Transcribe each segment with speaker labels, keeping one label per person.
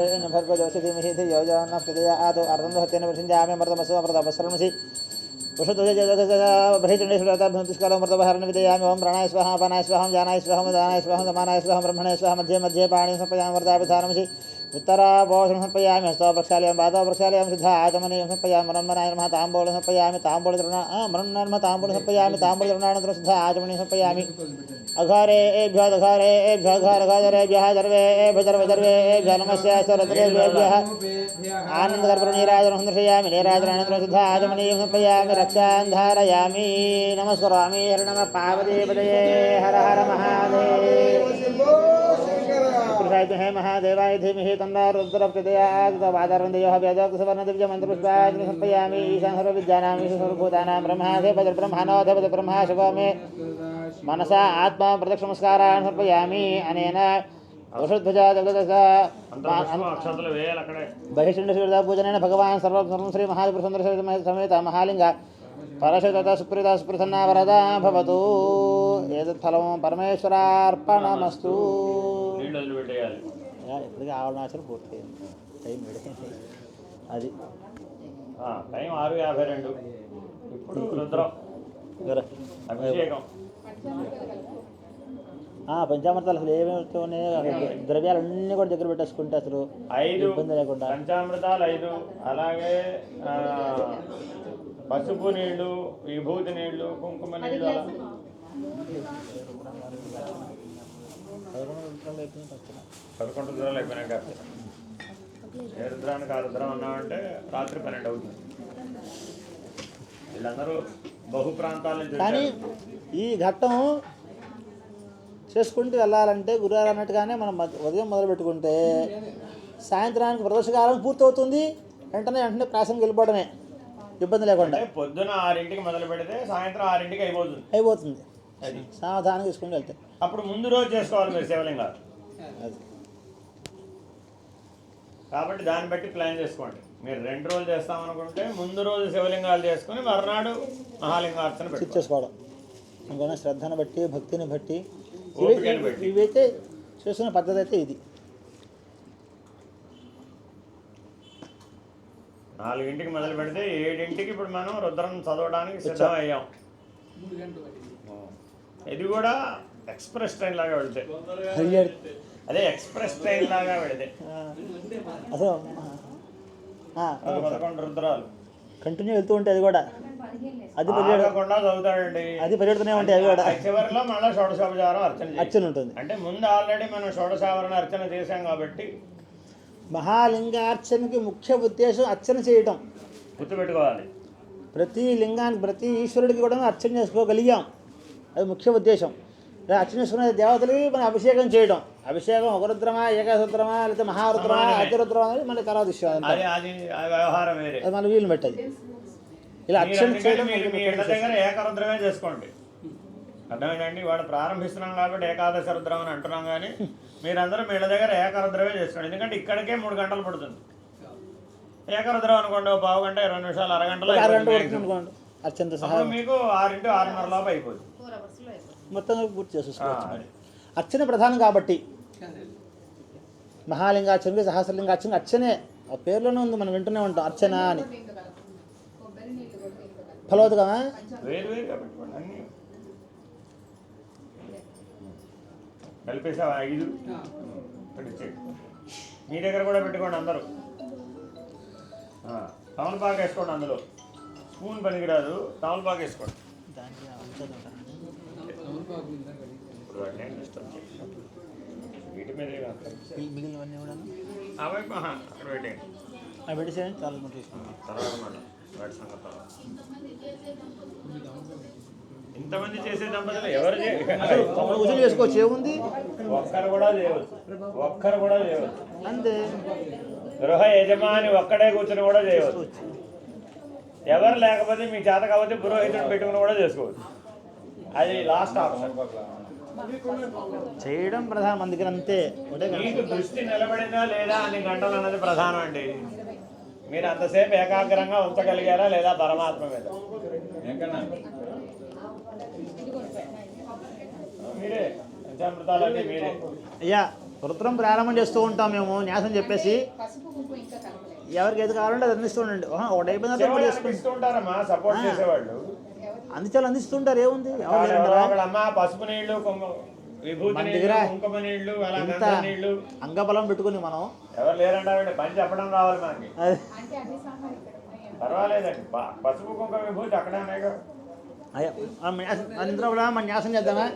Speaker 1: भर्गदोषधिमिहिधि योजन प्रदया आदौ अर्धं हत्येन वृषिञ्जामे मर्दमसुमृतपसरंसि उषतुष्कालमृतभरण विदयामि ओं प्राणाय स्वाहा पानाय स्वाहं जानाय स्वाहं दानाय स्वाहं दमानाय स्वाहं ब्रह्मणे स्वाह मध्ये मध्ये उत्तरापोषं समर्पयामि हस्तो प्रक्षालयं पादौ प्रक्षालयं सिद्धा आचमनीयं समर्पयामि मृन्मनाय नमः, ताम्बूलं समर्पयामि ताम्बूलतृणा मृन्नर्म ताम्बूलं समर्पयामि ताम्बूलतृणानन्तरं सिद्धा आचमनीयं समर्पयामि। अघारे एभ्यो दघारे एभ्यो घार घादरेभ्यः सर्वे एभ्य, सर्वे सर्वे एभ्यो नमस्य सरद्रेभ्यः आनन्दकर्पूरनीराजनं दर्शयामि नीराजनानन्तरं सिद्धा आचमनीयं समर्पयामि रक्षान् धारयामि नमस्करोमि, हर नमः पार्वतीपदये हर हर महादेव। पुरुषाय हे महादेवाय धीमहि तन्नो रुद्रप्रचोदयात् वादरन्दयोः समर्पयामि ईशान सर्वविद्यानां सर्वभूतानां ब्रह्माधे पद ब्रह्माणोऽध पद ब्रह्मा शिवो मे मनसा आत्मा प्रदक्षिणमस्कारान् समर्पयामि अनेन वृषध्वजा
Speaker 2: అక్షతలు వేయాలి అక్కడే
Speaker 1: बहिष्ठिण्डशिवदा पूजनेन भगवान् सर्वं सर्वं श्री महापुरुषन्दर समेत महालिङ्ग परशुतता सुप्रीता सुप्रसन्ना वरदा भवतु एतत् फलं परमेश्वरार्पणमस्तु
Speaker 2: నీళ్ళు వదిలిపెట్టేయాలి
Speaker 1: ఇప్పటికీ ఆవరణాచలు పూర్తయింది టైం అది.
Speaker 2: ఆ, టైం ఆరు యాభై రెండు. ఇప్పుడు రుద్రం. అభిషేకం.
Speaker 1: పంచామృతాలు అసలు ఏమేమి ద్రవ్యాలన్నీ కూడా దగ్గర పెట్టేసుకుంటే అసలు
Speaker 2: ఐదు
Speaker 1: ఇబ్బంది లేకుండా.
Speaker 2: పంచామృతాలు ఐదు. అలాగే పసుపు నీళ్ళు విభూతి నీళ్ళు కుంకుమ నీళ్ళు అలా పదకొండు రుద్రాలు అయిపోయినాక ఏ రుద్రానికి ఆ రుద్రం అన్నామంటే రాత్రి పన్నెండు అవుతుంది. వీళ్ళందరూ బహు ప్రాంతాల నుంచి
Speaker 1: కానీ. ఈ ఘట్టం చేసుకుంటూ వెళ్ళాలంటే గురువారు అన్నట్టుగానే మనం ఉదయం మొదలు పెట్టుకుంటే సాయంత్రానికి ప్రదోషకాలం పూర్తవుతుంది వెంటనే వెంటనే ప్రాసంగి వెళ్ళిపోవడమే ఇబ్బంది లేకుండా.
Speaker 2: పొద్దున ఆరింటికి మొదలు పెడితే సాయంత్రం ఆరింటికి అయిపోతుంది.
Speaker 1: అయిపోతుంది. సావధానంగా తీసుకుని వెళ్తే.
Speaker 2: అప్పుడు ముందు రోజు చేసుకోవాలి మీరు శివలింగాలు. కాబట్టి దాన్ని బట్టి ప్లాన్ చేసుకోండి. మీరు రెండు రోజులు చేస్తామనుకుంటే ముందు రోజు శివలింగాలు చేసుకుని మర్నాడు మహాలింగార్చన
Speaker 1: చేసుకోవడం ఇంకొన శ్రద్ధను బట్టి భక్తిని బట్టి. ఇవైతే చేసుకునే పద్ధతి అయితే ఇది.
Speaker 2: నాలుగింటికి మొదలు పెడితే ఏడింటికి ఇప్పుడు మనం రుద్రం చదవడానికి సిద్ధం అయ్యాం. ఇది కూడా ఎక్స్ప్రెస్ ట్రైన్ లాగా వెళితే. అదే ఎక్స్ప్రెస్ ట్రైన్ లాగా వెళితే పదకొండు రుద్రాలు.
Speaker 1: కంటిన్యూ వెళ్తూ ఉంటే అది కూడా. అది పరిగెడ
Speaker 2: ఆగకుండా చదువుతాడండి.
Speaker 1: అది పరిగెడుతూనే ఉంటాయి అవి కూడా.
Speaker 2: చివరిలో మళ్ళీ షోడశోపచారం అర్చన.
Speaker 1: అర్చన ఉంటుంది.
Speaker 2: అంటే ముందు ఆల్రెడీ మనం షోడశావరణ అర్చన చేశాం కాబట్టి
Speaker 1: మహాలింగార్చనకి ముఖ్య ఉద్దేశం అర్చన చేయటం.
Speaker 2: గుర్తుపెట్టుకోవాలి.
Speaker 1: ప్రతి లింగానికి ప్రతి ఈశ్వరుడికి కూడా అర్చన చేసుకోగలిగాం. అది ముఖ్య ఉద్దేశం. చేసుకునే దేవతలకి మనం అభిషేకం చేయడం. అభిషేకం ఒక రుద్రమా ఏకాశరుద్రమా లేకపోతే మహారుద్రమా. అతిరుద్రమా అనేది మన తర్వాత విషయం.
Speaker 2: అది
Speaker 1: మన వీలుని పెట్టది. ఇలా
Speaker 2: అందుకని
Speaker 1: చేయడం
Speaker 2: ఏకరుద్రమే చేసుకోండి. అర్థమైందండి? వాడు ప్రారంభిస్తున్నాం కాబట్టి ఏకాదశ రుద్రం అని అంటున్నాం కానీ మీరందరూ మీ ఇళ్ళ దగ్గర ఏకరుద్రమే చేసుకోండి. ఎందుకంటే ఇక్కడికే మూడు గంటలు పడుతుంది. ఏకరుద్రం అనుకోండి పావు గంట ఇరవై నిమిషాలు అరగంటలో మీకు ఆరింటి ఆరున్నర లోపు అయిపోతుంది
Speaker 1: మొత్తం పూర్తి చేసేసుకోవచ్చు. అర్చన ప్రధానం కాబట్టి. మహాలింగార్చనకి సహస్రలింగార్చనకి అర్చనే. ఆ పేర్లోనే ఉంది మనం వింటూనే ఉంటాం అర్చన అని.
Speaker 2: కలిపేసావా ఐదు? పెట్టించేయండి మీ దగ్గర కూడా పెట్టుకోండి అందరూ. ఆ, తమలపాకు వేసుకోండి అందులో. స్పూన్ పనికిరాదు తమలపాకు వేసుకోండి. ఇప్పుడు వాటిని ఏం డిస్టర్బ్ చేయకండి. వీటి మీదే కాదు
Speaker 1: మిగిలినవన్నీ కూడా?
Speaker 2: అవి ఆహా, అక్కడ పెట్టేయండి.
Speaker 1: అవి పెట్టేసేయండి చాలా మంది తీసుకుంటాం.
Speaker 2: తర్వాత మాట వాటి సంగతి తర్వాత. ఇంతమంది చేసే దంపతులు ఎవరు చే-
Speaker 1: ఒకరు ఉసులు వేసుకోవచ్చు ఏముంది?
Speaker 2: ఒక్కరు కూడా చేయవచ్చు. ఒక్కరు కూడా చేయవచ్చు.
Speaker 1: అంతే.
Speaker 2: గృహ యజమాని ఒక్కడే కూర్చొని కూడా చేయవచ్చు. ఎవరు లేకపోతే మీ చేత కాకపోతే పురోహితుడు పెట్టుకుని కూడా చేసుకోవచ్చు. అది లాస్ట్ ఆప్షన్
Speaker 1: చేయడం ప్రధానం దగ్గర అంతే.
Speaker 2: మీకు దృష్టి నిలబడిందా లేదా అన్ని గంటలు అన్నది ప్రధానం అండి. మీరు అంతసేపు ఏకాగ్రంగా ఉంచగలిగారా లేదా పరమాత్మ మీద? మీరే. పంచామృతాలన్నీ మీరే.
Speaker 1: అయ్యా రుద్రం ప్రారంభం చేస్తూ ఉంటాం మేము న్యాసం చెప్పేసి. ఎవరికి ఏది కావాలంటే అది అందిస్తూ ఉండండి. ఒకటి అయిపోయిన
Speaker 2: సపోర్ట్ చేసేవాళ్ళు.
Speaker 1: అందించాలి అందిస్తుంటారు ఏముంది?
Speaker 2: పసుపు నీళ్ళు కుంకుమ విభూతి
Speaker 1: మన
Speaker 2: నీళ్ళు
Speaker 1: దగ్గర
Speaker 2: కుంకుమ నీళ్ళు అలా
Speaker 1: ఇంత
Speaker 2: గంధం నీళ్ళు.
Speaker 1: అంగబలం పెట్టుకుని మనం
Speaker 2: ఎవరు లేరంటారండి పని చెప్పడం రావాలి మనకి. పర్వాలేదండి. పసుపు కుంకుమ విభూతి అక్కడే ఉన్నాయి
Speaker 1: अन्ध्रवणामन्यासं जातः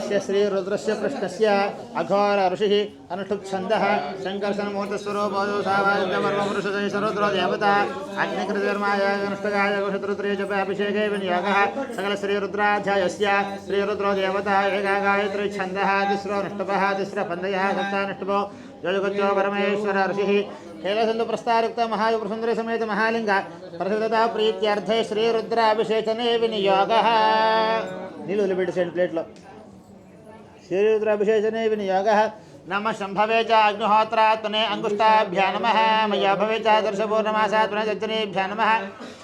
Speaker 1: से श्रीरुद्रस्य प्रश्नस्य अघोर ऋषि अनुष्ठुप्छन्दः शङ्कर्षणमुहूर्तस्वरूपोदोषावायुवर्वमृषदे सरोद्रो देवता अग्निकृतिधर्माय अनुष्टकाय शत्रुत्रे च अभिषेके विनियोगः श्रीरुद्रो देवता एका गायत्री छंद तिस्रो अनुष्टपः तिस्र पन्दयः सप्तानुष्टपो రుద్రో దేవత ఏకా గాయత్రి ఛంద తిస్రో నిష్ఠుప తిస్ర పందయ సప్తానుష్ఠుపో యోగత్యో పరమేశ్వర ఋషి కైలాసందు ప్రస్తారుక్త మహాయుగసుందరి సమేత మహాలింగ ప్రసిద్ధత ప్రీత్యర్థే శ్రీరుద్రాభిషేచనే వినియోగ నీళ్ళు వదిలిపెట్టేసేయండి ప్లేట్లో శ్రీరుద్రాభిషేచనే వినియోగ నమ శంభవే చ అగ్నిహోత్రాత్మనే అంగుష్టాభ్యా నమ మయా భవే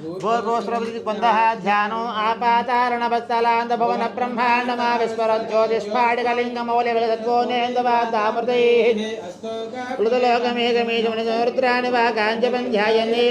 Speaker 1: నమ శివాయ జ్యోతిష్టామాత్మనే నేత్రత్రయాయ వౌషటో శబతరాజ సర్వయజ్ఞకర్తాత్మనే అస్రాయ భటో భూర్భోస్రవతి పొందః ధ్యానం ఆపాతారణవత్సలాంద భవన బ్రహ్మాండమా విస్మర జ్యోతిష్పాడికలింగమౌలి విలసద్గోనేందవాదామృతైః ృతలోకమేకమీశమనిరుద్రాణి వా కాంచపంధ్యాయన్నే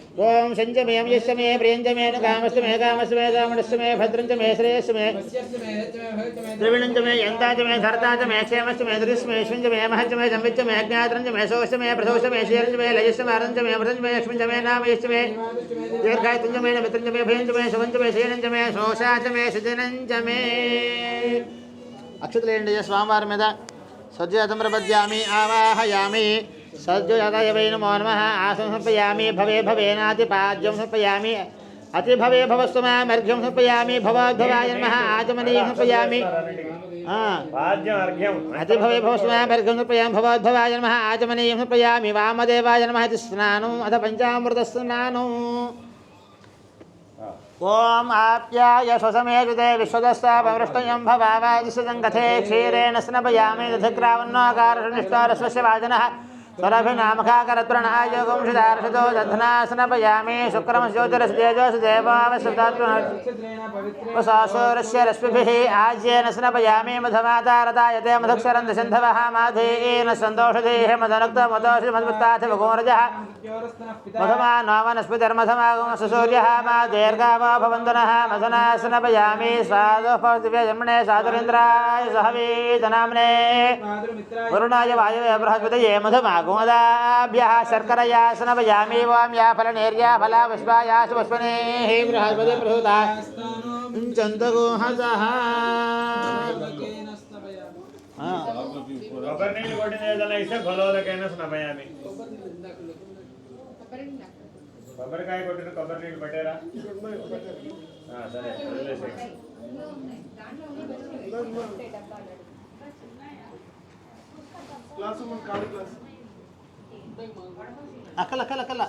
Speaker 1: సురళితపుషశాంభవామూర్తి భేదాः రుద్రా శ్రీ రుద్రసూక్త ప్రకటిత భవాన ప్రయచ్చంతు సౌఖ్యం ఉట్టి శుద్ధోదకం చల్లండి స్వామివారి మీద ఓం సంచమేం యశ్చమే ప్రియంచమేను కామస్తమే కామస్తమే కామణస్తమే భద్రంచమే శ్రేయస్మే త్రివిణంచమే యంతాచమే ధర్తాచమే క్షేమశ్చమే దృశ్మే యశ్వంచమే మహత్యమే సంవిచ్చమే అజ్ఞాత్రంచమే సోష్టమే ప్రసోష్టమే శీలంచమే లయశ్చమే అరంచమే వృతంచమే యక్ష్మించమే నామయశ్చమే దీర్ఘాయుతుంచమే మిత్రంచమే భయంచమే శవంచమే శీలంచమే శోషాచమే సుజనంచమే. అక్షతలేండి స్వామివారి మీద సజ్జాతం ప్రపద్యామి ఆవాహయామి. సజ్జాతయ వై నమో నమ ఆసం సమర్పయామి భవే భవేనాతిపాద్యం సమర్పయామి అతి భవే భవస్తు మామర్ఘ్యం సమర్పయామి భవద్భవాయ నమ ఆచమనీయం సమర్పయామి सज्जुतवै नमो नमः आसं समर्पयामि भवे भवेनातिपाद्यं समर्पयामि अतिभवे भवस्तु मर्घ्यं समर्पयामि भवाद्भवाय नमः आचमनीयं समर्पयामि। अतिभवे भवस्तु मर्घ्यं समर्पयामि भवाद्भवाय नमः आचमनीयं समर्पयामि वामदेवाय नमः इति स्नानम् अथ पञ्चामृतस्नानम् ॐ आप्याय स्वसमे कृते विश्वदस्तापमृष्टयं भवावादिशतं कथे क्षीरेण स्नपयामि दधग्रावन्नाकारनिष्कारस्वस्य वाचनः स्वरभिनामखाकरत्रणहायोगुंषिदार्षतो दधनासनपयामि शुक्रमस्योतिरस्तेजोसुदेवावशब्दात्मनः रश्मिभिः आज्येन स्नपयामि मधमातारदायते मधुक्षरं दशन्धवः माधेयेन सन्तोषधेः मदनक्तमदोषि मद्वत्ताथ भगोरजः मधमा नोमनस्मिधर्मधमागमससूर्यः मा दीर्घावा भवन्दनः मधुना स्नपयामि साधुरेन्द्राय सहवीतनाम्ने वरुणाय वायवे बृहस्पतये मधुमागो ప్రసూతా చందగోహసః
Speaker 2: కొబ్బరి నీళ్ళు కొట్టిన ఏదైనా ఇస్తే ఫలోదకైనా స్నమయామి
Speaker 3: కొబ్బరి నీళ్ళు అక్కడ.
Speaker 2: కొబ్బరికాయ కొట్టిన కొబ్బరి నీళ్ళు పట్టారా ఆ, సరే వదిలేసేయ్.
Speaker 3: ఇందులో ఉన్నాయి.
Speaker 1: అక్కల అక్కల అక్కల.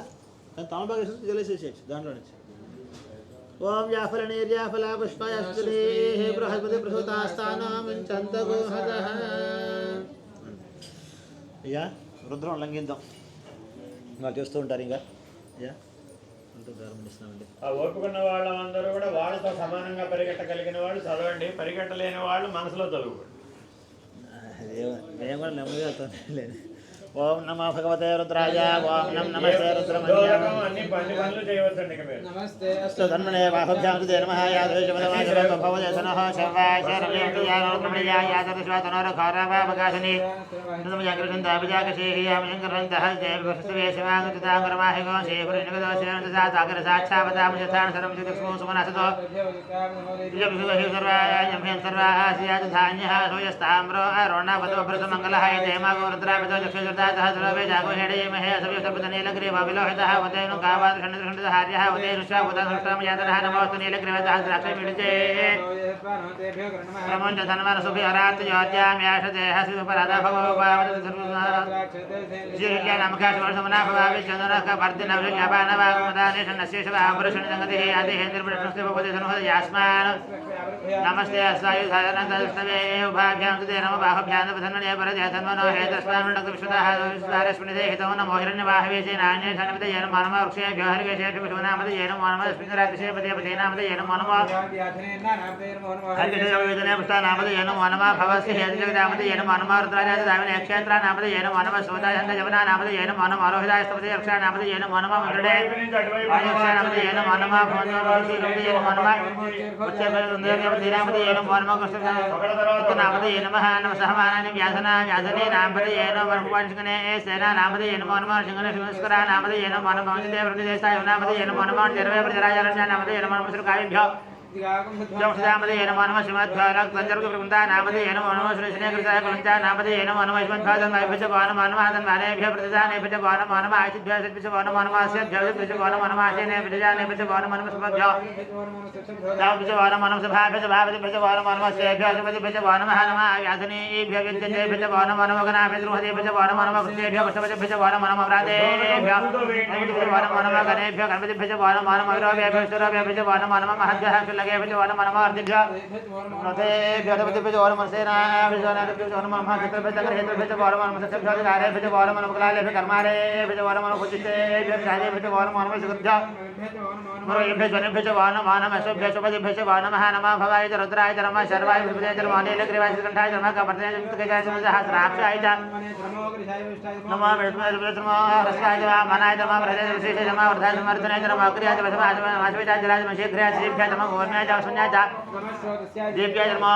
Speaker 1: తమలపాకు వేసి జలేసేసేయచ్చు దాంట్లో నుంచి. ఓం వ్యాఫల నిర్యాఫల పుష్పయస్తులే బృహస్పతి ప్రసూతాస్థానామించంతగోహద అయ్యా రుద్రం లంఘిద్దాం వాళ్ళు చేస్తూ ఉంటారు ఇంకా. అయ్యా
Speaker 2: ఆ ఓపుకున్న వాళ్ళందరూ కూడా వాళ్ళతో సమానంగా పరిగెట్టగలిగిన వాళ్ళు చదవండి. పరిగెట్టలేని వాళ్ళు మనసులో చదువుకోండి.
Speaker 1: మేము కూడా నెమ్మదిగా ఓం నమో భగవతే రుద్రాయ ఓం నమ నమస్తే రుద్రమణ్య
Speaker 2: ఉద్యోగం అన్ని పని పనులు చేయవచ్చండి ఇక మీరు
Speaker 4: నమస్తే
Speaker 1: అస్తు ధన్మనే బాహుభ్యాం తే నమః యాదవేశమదమాచరో భవదసనః శర్వాశరవ్యయాయ యాదరశ్వాతనోరఖారావావకాశని నమజాగ్రహం सदातः सुलभे जागोहेडयमहे असविसर्पतनीलग्रे वविलोहितः वतेनु कावादृषण्डृषण्डहार्यः वतेनुषा वतनुष्टामयातरः नमोऽस्तु नीलग्रीवतः द्राक्षमिडुजे प्रमुञ्च धन्वनसुभि अरात्योद्याम्याश देहसि उपराधा भगवभावतसर्वनामकाशवर्षमनाभवाविचन्द्रकभर्दिनवृषभानवागमदानेषन्नस्येषवाभृषणसङ्गतिः आदिहेन्द्रप्रश्नस्य भवति धनुः यास्मान् नमस्ते अस्वायु साधनन्तविष्णवे उभाभ्यां कृते नम बाहुभ्यान्तपधन्वने परदे तन्वनो हेतस्वानुष्वतः विश्वारश्मिते हितो नमो हिरण्यवाहवेशे नान्येषानमित येन मानम वृक्षेभ्यो हरिकेशेभ्यो विशुनामत येन मानम स्मितरात्रिशे पदे पदेनामत येन मानम हरिकेशवेदने पुष्टानामत येन मानम भवस्य हेतुजगदामत येन मानम रुद्राजादामिने क्षेत्रानामत येन मानम सोदायन्तजवनानामत येन मानम आरोहिदायस्तपदे रक्षानामत येन मानम मृडे आयुष्यानामत येन मानम भवनोरोषि येन मानम उच्चैर्वदन्दे పదే పదే నామద ఏన మానవ హరికేశవేదనే పుష్టానామద ఏన మానవ భవస్య హేతుజగదామద ఏన మానవ రుద్రాజాత దావిన క్షేత్ర నామద ఏన మానవ సోదాయంత జవనా నామద నమో మానవ ఆరోహిదాయ శ్రీరామదే ఏన మానవ కృష్ణ నామదే నమః నమ సహమానాని వ్యాసన వ్యాసనే నామదే ఏన వరపువాంశకనే సేన నామదే ఏన మానవ శంకర శివస్కర నామదే ఏన మానవ వంశదే వృణిదేశాయ నామదే ఏన మానవ జరవే ప్రజరాజరణ నామదే ఏన మానవ శ్రీకావ్యభ్యో लगे मनमार्दिभ्य नृतेभ्योर मनसेनाभ्योर मन क्षेत्रेभ्य गौर मन सत्यभ्योधिकारेभ्य गौर मन मुकलालेभ्य कर्मारेभ्य बार मन भुजितेभ्य राजेभ्य गौर मन सुकृभ्य मुरुभ्य जनेभ्य च वान मानमशुभ्य शुभदिभ्य च वानमः नमः भवाय च रुद्राय च नमः शर्वाय भृपदे च नमः ग्रीवाय श्रीकण्ठाय च नमः कपर्तने च मुक्तकेशाय च नमः सहस्राक्षाय च नमः विष्णुय च नमः रसाय च नमः मनाय च नमः भृदे च श्रीशे च नमः वर्धाय च नमः अर्धनाय च नमः अक्रियाय च वसमाय च नमः आश्वेताय च राज मशीघ्राय श्रीभ्याय च नमः మానవ అర్ధిభ్య దీప్యాయ నమ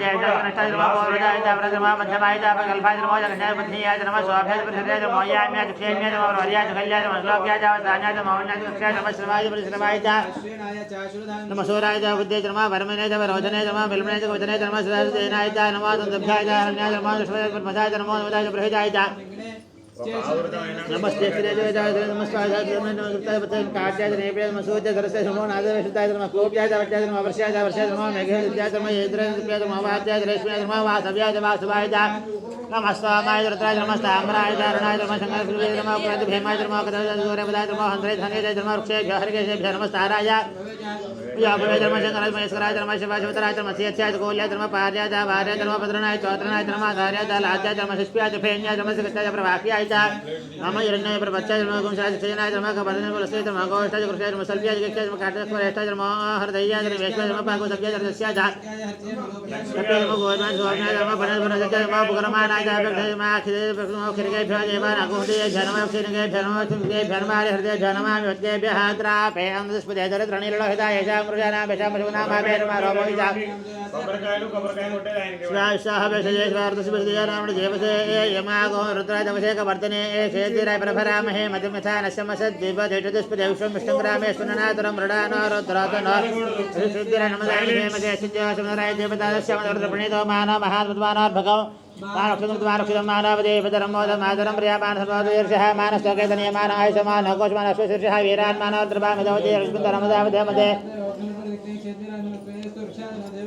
Speaker 1: జయ జయ కృష్ణాయ నమ పౌరుజాయ జయ ప్రజమ మధ్యమాయ జయ కల్పాయ నమ జగన్నాయ పత్నియాయ నమ శోభాయ ప్రసిద్ధాయ నమ మోయామ్యాయ క్షేమ్యాయ నమ వర్యాయ కళ్యాయ నమ శ్లోక్యాయ జయ సాన్యాయ నమ మౌన్యాయ కృష్ణాయ నమ శ్రమాయ పరిశ్రమాయ జయ నమ సూరాయ జయ బుద్ధే నమ వరమనే జయ రోజనే నమ బిల్మనే జయ వచనే నమ శ్రీదేనాయ జయ నమ దందభ్యాయ జయ హరణ్యాయ నమ విశ్వయ మదాయ నమ నమదాయ ప్రహితాయ జయ नमस्ते श्री जय जय नमस्कार जय नमस्कार बच्चन काट्या जय नेपे मसूद जय सरसे समो नाद विशुद्धाय नमः कोप्याय जय वट्याय नमः वर्षाय जय वर्षाय नमः मेघे विद्याय नमः येद्राय नमः नमः वाद्याय जय रेशमाय नमः वासव्याय जय वासवाय जय नमः स्वामाय रुद्राय नमः ताम्राय जय अरुणाय नमः शंकर सूर्य नमः प्रति भेमाय नमः कदय जय सूर्य पदाय नमः हंद्रे धने जय नमः वृक्षे हरिकेशे नमः व्याकुलाय धर्म ృతరాజవశేకవర్తనే శేతిరాయపరభరామహే మధుమిథా నశమసద్విపతిష్పదేవిష్వమిష్టంగ్రామేశ్వరనాథురం మృడానోరుద్రాతనోరుద్ధిరాయ నమదాయ
Speaker 2: దేవతాయ దేవతాయ ప్రణీతో మానో
Speaker 1: మహాద్భుతమానోర్భగం देवसे यमागो रुद्राजवशेक वर्तने क्षेत्रिराय प्रभरामहे मध्यमथा नश्यमसद्दीपदेशदुष्पदे विश्वं विष्णुग्रामे सुननातरं मृडानो रुद्रातनो सिद्धिरनमदाय मदे सिद्ध्यासुनराय देवतादस्यमदर्द्रप्रणीतो मानो महात्मत्वानोर्भगौ मानक्षुतमानक्षुतं मानवदेवतरं मोदमातरं प्रियामान सर्वोदीर्षः मानस्तोकेतनीयमानाय समान कोशमानश्वशीर्षः वीरान् मानवद्रभामिदवते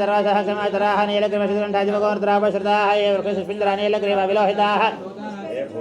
Speaker 1: सर्वासः क्षमातराः नीलग्रीवशुग्रन्था जीवगोर्द्रावश्रुताः ये वृक्षस्मिन्द्रा नीलग्रीव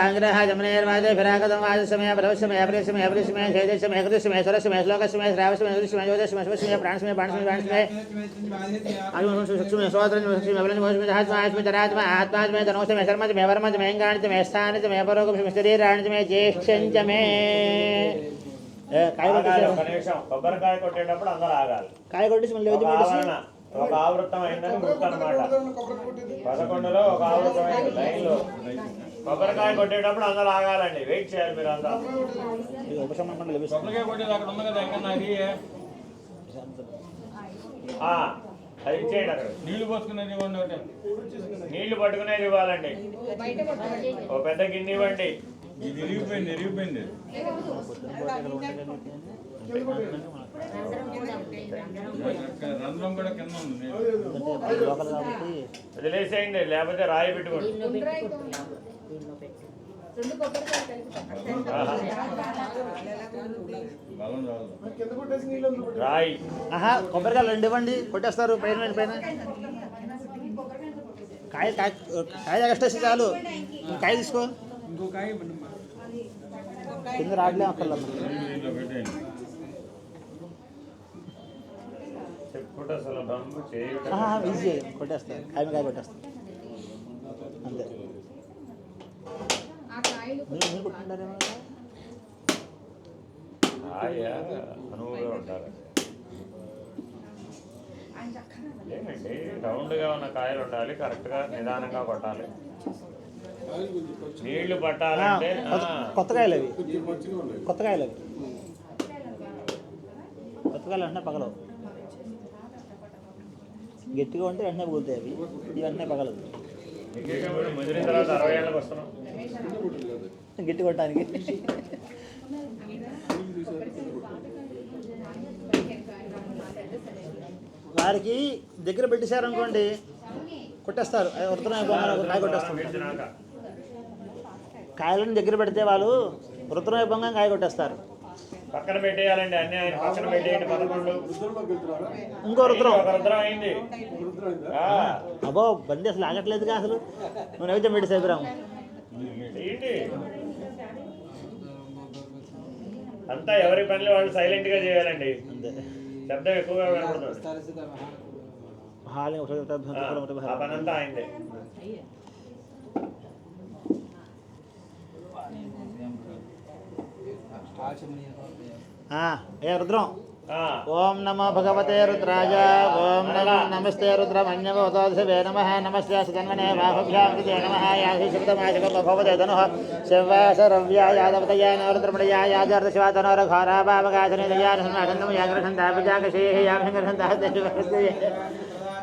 Speaker 1: లింగనహాయ ఏతావందశ కేశాగనద్రోజనే ధర్మానుశీలమారుత్రేభ్యయ ప్రవ్యాయే దరిభ్యే దివ్యశామన్నవాదర్శమశవస్తేభ్యో ప్రాతర్ష దక్షిణాదశ ప్రదేశోదేశోదాస్తేభ్య నమస్తే నమ్రయ తదనుష్ణోదశం వజం భేదామి త్ర్యంబకమజామహే रुद्राय नमोऽस्तु अग्नाविष्णुजयमावर्धनभाङ्ग्रहाजमनेर्मादेभिरागतमाजसमय प्रवशमय परिश्रमय परिश्रमय जयदशमय कृष्णमय सुरश्रमय श्लोकश्रमय श्रावश्रमय कृष्णमय ज्योतिषमय शुभश्रमय प्राणश्रमय बाणश्रमय बाणश्रमय आयुष्मय स्वोत्रश्मय बलन्मोष्मय जहात्मास्मय तरात्मा आत्मास्मय तनोष्मय शर्मजमय वर्मजमय गाणिजमय स्थानिजमय परोगमय शरीराणिजमय ज्येष्ठञ्चमे काय
Speaker 2: ఆగాలి ఒక నిమిషం కొబ్బరికాయ కొట్టేటప్పుడు అందరూ ఆగాలి
Speaker 1: काय కొట్టేసి మళ్ళీ
Speaker 2: ఒక ఆవరణ ఒక ఆవృతం అయిందని గుర్తు అనమాట పదకొండులో ఒక ఆవృతం అయింది లైన్లో కొబ్బరికాయ కొట్టేటప్పుడు అందరూ ఆగాలండి. వెయిట్ చేయాలి మీరు
Speaker 1: లభిస్తుంది
Speaker 2: కొబ్బరికాయ కొట్టేది అక్కడ ఉంది కదా ఎక్కడ అది? ఇచ్చేయండి అక్కడ.
Speaker 4: నీళ్ళు పోసుకునేది ఇవ్వండి ఒకటి.
Speaker 2: నీళ్ళు పట్టుకునేది ఇవ్వాలండి. ఓ పెద్ద గిన్నె ఇవ్వండి.
Speaker 4: ఇది ఇరిగిపోయింది ఇరిగిపోయింది రంధ్రం కూడా కింద ఉంది.
Speaker 2: వదిలేసేయండి లేకపోతే రాయి పెట్టుకోండి.
Speaker 3: రెండు కొబ్బరికాయలు కలిపి
Speaker 2: ఆహా.
Speaker 4: బలం రాదు
Speaker 2: రాయి.
Speaker 1: ఆహా కొబ్బరికాయలు రెండు ఇవ్వండి. కొట్టేస్తారు. పైన పైన. కాయ కాయ కాయ కష్టేసి చాలు. కాయ తీసుకో.
Speaker 4: ఇంకో కాయ.
Speaker 1: కింద అక్కర్లేదు ఆహా ఈజీ. కొట్టేస్తారు. కాయ కాయ కొట్టేస్తారు అంతే
Speaker 3: ఆ కాయలు
Speaker 1: మీరు మీరు కొట్టుకుంటారేమో
Speaker 2: రాయ అనువుగా ఉంటారు ఏమండి? రౌండ్గా ఉన్న కాయలు ఉండాలి కరెక్ట్గా నిదానంగా కొట్టాలి
Speaker 1: నీళ్ళు
Speaker 2: పట్టాలంటే
Speaker 1: కొత్త- కాయలు అవి. కొత్త కాయలు అవి. కొత్త కాయలు వెంటనే పగలవు. గట్టిగా ఉంటే వెంటనే పగులుతాయి అవి. ఇవి వెంటనే పగలదు
Speaker 2: తర్వాత అరవై ఏళ్ళకి వస్తున్నాం.
Speaker 1: గట్టి కొట్టడానికి వారికి దగ్గర పెట్టేశారనుకోండి కొట్టేస్తారు. కాయ కొట్టేస్తారు కాయలను దగ్గర పెడితే వాళ్ళు వృత్తనం అయిపోగానే కాయ కొట్టేస్తారు.
Speaker 2: పక్కన పెట్టేయాలండి అన్ని ఆయన పక్కన పెట్టేయండి పదకొండు.
Speaker 1: ఇంకో రుద్రం
Speaker 2: అయింది.
Speaker 1: అబ్బో బండి అసలు ఆగట్లేదుగా అసలు. నువ్వు నైవేద్యం పెట్టి సైపురాము
Speaker 2: ఏంటి? అంతా ఎవరి పనులు వాళ్ళు సైలెంట్గా చేయాలండి.
Speaker 1: అంతే.
Speaker 2: శబ్దం ఎక్కువగా వినపడుతుంది
Speaker 1: హాలి
Speaker 2: ఆ, ఆ పని అంతా అయింది
Speaker 1: ఏ రుద్రం?
Speaker 2: ఆ,
Speaker 1: ఓం నమో భగవతే రుద్రాయ ఓం నమో నమస్తే రుద్రమన్యవతోషవే నమ నమస్తే సుతన్వనే బాహుభ్యాం కృతే నమ యాసి శబ్దమాశకం భగవతే ధనుః శివాసరవ్యా యాదవతయాన రుద్రమణయా యాజర్దశివాతనోరఘోరా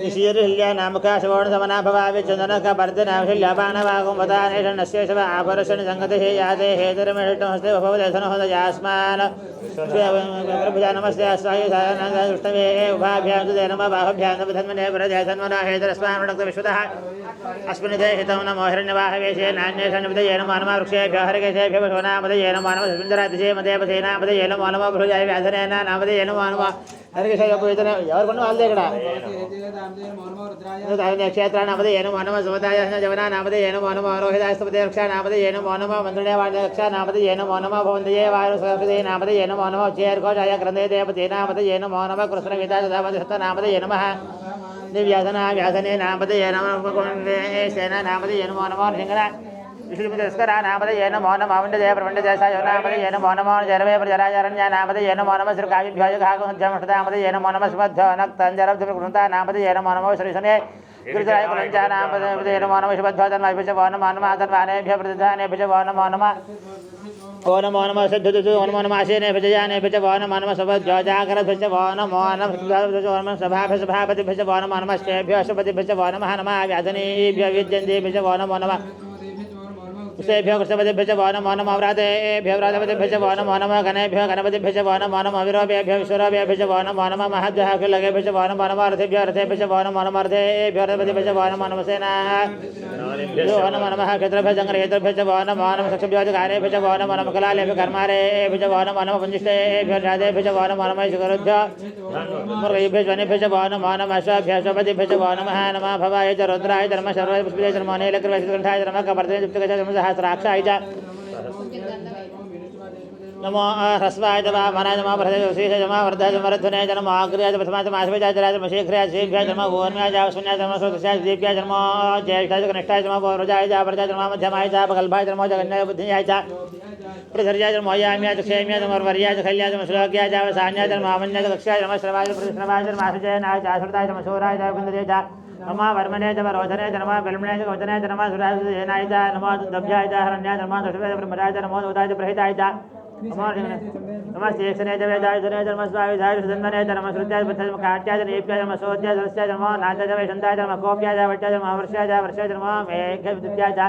Speaker 1: నిశీర్హిల్య నామకా శివోణ సమనా భవావి చందనక భర్తనాభిల్య బాణవాగం వదానేషణస్య శివ ఆపరషణ సంగతి హే యాదే హేతరమిషం హస్తే భవదేశన హోదయాస్మాన్ ప్రభుజా నమస్తే అస్వాయు సాధనృష్టమే ఉభాభ్యాం తుదే నమ బాహుభ్యాం ధన్మనే ప్రజయసన్మనా హేతరస్మాన్ రక్త విశ్వతః అస్మిన్ దేహితం నమో హిరణ్యవాహవేశే నాన్యేషణవిదయే నమో నమ వృక్షేభ్యో హరికేశేభ్యో శోనామదయే నమో నమ ಹರಿಕೃಷ್ಣ ಯಾರು ಬಂದು ಅಲ್ಲದೆ ಕಡ ಕ್ಷೇತ್ರ ನಾಮದೆ ಏನು ಮನಮ ಸಮುದಾಯ ಜವನ ನಾಮದೆ ಏನು ಮನಮ ರೋಹಿದಾಸ್ತಪದೆ ರಕ್ಷಾ ನಾಮದೆ ಏನು ಮನಮ ಮಂತ್ರಣ ವಾಣ ರಕ್ಷಾ ನಾಮದೆ ಏನು ಮನಮ ಭವಂದಯೇ ವಾಯು ಸಹೃದೆ ನಾಮದೆ ಏನು ಮನಮ ಚೇರ್ಘೋ ಜಯ ಗ್ರಂಥೆ ದೇವತೆ ನಾಮದೆ ಏನು ಮನಮ ಕೃಷ್ಣ ವಿದಾಸ ಸತ ನಾಮದೆ ಏನು ಮಹ ವ್ಯಾಸನ ವ್ಯಾಸನೇ ನಾಮದೆ ಏನು ಸೇನಾ ನಾಮದೆ ಏನು ಮನಮ ಸಿಂಗನ మనమ సింగణ విష్ణుస్కరా నామదే నమో నమ వండదే ప్రవండదే సాయో నామదే నమో నమో జరవే ప్రజరాజరణ్య నామదే నమో నమ శ్రీ కావ్యభ్యాజ కాగమధ్యమష్టదామదే నమో నమ స్మధ్య నక్తంజరబ్ధృత నామదే నమో నమో శ్రీశనే గిరిజరాయ కులంజ నామదే నమో నమ శుభధ్వతన్ వైభజ వో నమో నమ తన్వానేభ్య ప్రతిధానేభ్య వో నమో నమ ఓ నమో నమ సిద్ధుదు ఓ నమో నమ ఆశేనే భజయానే భజ వో उसेभ्यो वृषभ्यश्च वानमानमाव्रातेभ्यव्रातपतिभ्यश्च वानमानमा घनेभ्यः घनपतिभ्यश्च वानमानमाविरोपेभ्य विश्वरोपेभ्यश्च वानमानमा महद्भ्यः किलकेभ्यश्च वानमानमार्थेभ्यः रथेभ्यश्च वानमानमार्थेभ्यो रथपतिभ्यश्च वानमानमसेनाः वानमानमः क्षेत्रभ्यः चङ्ग्रहेतृभ्यश्च वानमानमसक्षभ्योच कार्येभ्यश्च वानमानमकलालेभ्य कर्मारेभ्यश्च वानमानमपञ्जिष्टेभ्यः राजेभ्यश्च वानमानमैशुकरुभ्य मुरगेभ्यः ज्वनेभ्यश्च वानमानमशभ्यश्वपतिभ्यश्च वानमः नमः भवाय रुद्राय धर्म सर्वपुष्पिले धर्मानेलकृष्णकण्ठाय धर्मकपर्तने धर्म कपर्तने जुप्तकच धर्म सहस्राक्षाय च नमो ह्रस्वाय च वामनाय नमो भरताय शीर्षाय नमो वर्धाय नमो रध्वनाय च नमो अग्र्याय च प्रथमाय च माश्वजाय च राज नमो शीघ्राय शीघ्राय च नमो भुवन्याय च शून्याय च नमो श्रोतस्याय च दीप्याय च नमो ज्येष्ठाय च कनिष्ठाय च नमो पौरजाय च अपरजाय च नमो मध्यमाय च अपकल्पाय च नमो जगन्याय बुद्धियाय च प्रधर्याय च नमो याम्याय च क्षेम्याय च नमो वर्याय च खल्याय च नमो श्लोक्याय च अवसान्याय च नमो अमन्याय च कक्ष्याय च नमो श्रवाय च प्रतिश्रवाय च नमो आशुजयनाय च आश्रिताय నమ వర్మణే జమ రోధనే జనమ బలమణే గోచనే జనమ సురాయనాయ నమో దభ్యాయ హరణ్యాయ నమో దశవేద బ్రహ్మరాయ నమో ఉదాయ ప్రహితాయ నమ శేషనే జవేదాయుధనే ధర్మస్వాయుధాయుధన్మనే ధర్మశ్రుత్యాయ పృథ్వకాట్యాయ నేప్యాయ నమసోద్యాయ దృశ్యాయ నమో నాథజ వైషంతాయ నమ కోప్యాయ వట్యాయ నమ వర్షాయ వర్షాయ నమో మేఘ విద్యాయ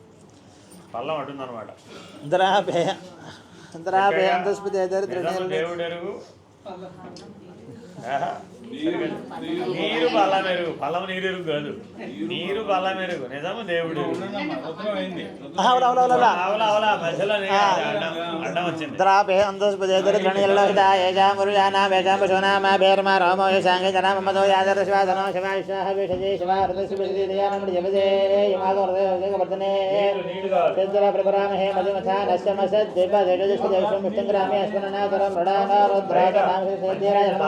Speaker 2: పల్లం అటుందన్నమాట.
Speaker 1: ఇంద్రాపే ఇంద్రాపే అంతస్పతి దరిద్ర
Speaker 2: దేవుడు. నీరు బలం ఎరుగు. ఫలం నీరు కాదు. నీరు బలం ఎరుగు. నిజము దేవుడు.
Speaker 1: రోమో యాదర శివా విశ్వాహ శివా మధుమథా నామసేద్యరాజ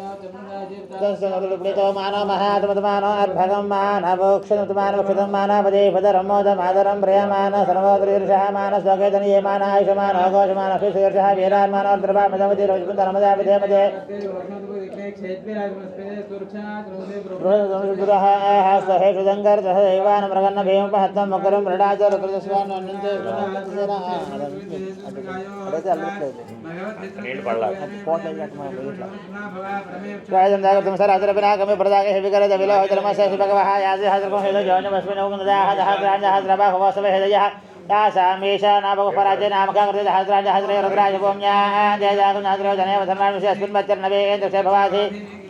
Speaker 1: నమదాపదేమతే సంస్కృతితో మానవ మహాత్మతమానో అర్భగం మానవోక్షతమానవక్షతం మానవదే పదరమోద మాదరం ప్రియమాన సర్వోదరీర్షः మాన స్వకేతనీయ మాన ఆయుషమాన ఘోషమాన శీర్షः వీరాన్మాన ద్రవామదమతి రజపుత నమదాపదేమతే బృహదృహ సహేషు దంగర్దహ దైవాన మృగన్న భీమపహత్తం మకరం మృడాచ రుద్రస్వామి అన్నంతే అదైతే అల్లట్లేదు
Speaker 2: నీళ్ళు పడలా
Speaker 1: రాజం దాగతం సర్ అద్రపినాకమి ప్రదాగ హెవికర దవిలో హజరమస శివగవహ యాజి హజరకం హేద జోనమస్మిన ఉగ్నదాహ దహ గ్రాంజ హజరబా హవసవ హేదయ యాసామేష నామక పరాజయ నామకాకృత హజరాజ హజర రుద్రాజ భూమ్యా జయ జయజాగం నాద్రో జనేవ ధర్మానుష అస్మిన్ మచ్చర్నవే దక్షభవాసి చిత్రండా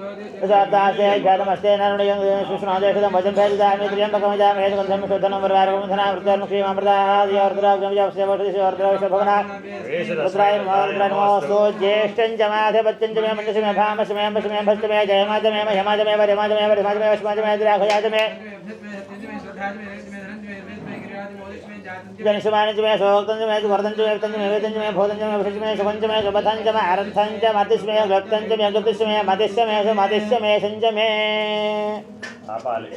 Speaker 1: प्रसादासे जातमस्ते नरुणयं सुष्णादेशदं वचन भेददामि त्र्यम्बकमिदामि हेतुगन्धं शोधनं वरवारगमधना वृत्तर्नु श्रीमामृताहादिवर्द्राव्यवस्यवर्द्रविषभवना पुत्राय महोद्रनमोऽस्तु ज्येष्ठं च माधपत्यं च मे मण्डस मे भामस मे अम्बस मे भस्त मे जयमाज मे हमाज मे वरमाज मे वरमाज मे वशमाज मे द्राखयाज मे జనశమాని మే శోక్తం మే వర్ధం మే విత్తం మే వేదం మే భూతం మే విషం మే శుభం మే శుభతం మే అర్థం చ మతిష్ మే గప్తం మే గప్తిష్ మే మతిష్ మే మతిష్ మే సంజ మే
Speaker 2: ఆపాలి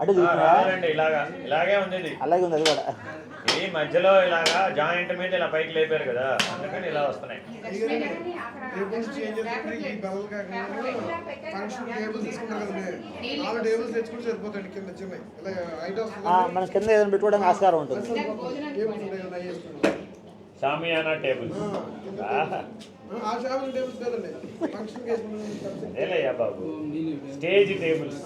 Speaker 1: అటు
Speaker 2: ఇలాగా ఇలాగే ఉంది
Speaker 1: అలాగే ఉంది అది కూడా.
Speaker 2: ఈ మధ్యలో ఇలాగా జాయింట్ మీద ఇలా పైకి లేపారు కదా అందుకని ఇలా వస్తున్నాయి.
Speaker 1: మన కింద ఏదైనా పెట్టుకోవడానికి ఆస్కారం ఉంటుంది.
Speaker 5: వేసుకుంటాం
Speaker 2: అదేలయ్యా బాబు. Stage tables.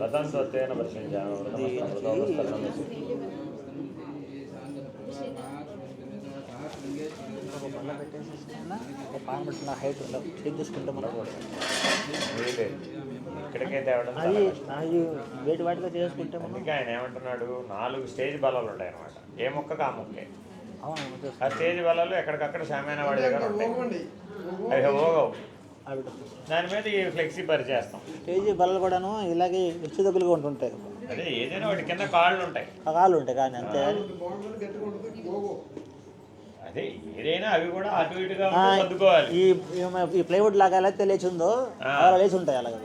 Speaker 2: రథం
Speaker 1: చేసుకుంటే మనం
Speaker 2: ఇక్కడికే తేవడం
Speaker 1: వేటి చేసుకుంటే
Speaker 2: ఆయన ఏమంటున్నాడు నాలుగు స్టేజ్ బలాలు ఉంటాయి అనమాట ఏ మొక్కకు ఆ మొక్కే ఆ స్టేజ్ బలాలు ఎక్కడికక్కడ షామియానా వాడి దగ్గర ఉంటాయి. అవి ఓగవు దాని మీద ఈ ఫ్లెక్సీ పరిచేస్తాం
Speaker 1: స్టేజ్ బల్లలు కూడాను ఇలాగే హెచ్చు దగ్గరగా ఉంటుంటాయి.
Speaker 2: అదే ఏదైనా వాటి కింద కాళ్ళు ఉంటాయి.
Speaker 1: కాళ్ళు ఉంటాయి కానీ అంతే.
Speaker 2: అదే ఏదైనా అవి కూడా అటు ఇటుగా సర్దుకోవాలి.
Speaker 1: ఈ ప్లైవుడ్ లాగా ఎలా అయితే లేచి ఉందో. అలా లేచి ఉంటాయి అలాగే.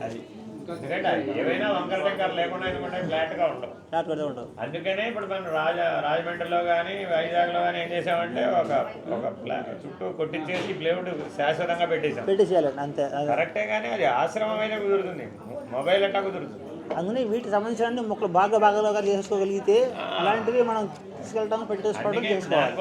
Speaker 2: ఏవైనా వంకర లేకుండా ఎందుకంటే ఫ్లాట్గా ఉండవు.
Speaker 1: ఫ్లాట్ పెడితే ఉండవు.
Speaker 2: అందుకనే ఇప్పుడు మనం రాజ రాజమండ్రిలో కానీ వైజాగ్లో కానీ ఏం చేసామంటే ఒక ఒక చుట్టూ కొట్టించేసి ప్లేవుడ్ శాశ్వతంగా పెట్టేసాం
Speaker 1: పెట్టేసేయాలండి అంతే
Speaker 2: కరెక్టే కానీ అది ఆశ్రమం అయితే కుదురుతుంది. మొబైల్ అట్టా కుదురుతుంది.
Speaker 1: అందుకని వీటికి సంబంధించిన మొక్కలు బాగా బాగా చేసుకోగలిగితే అలాంటివి మనం తీసుకెళ్ళడం పెట్టేసుకోవడం చేసుకోవాలి.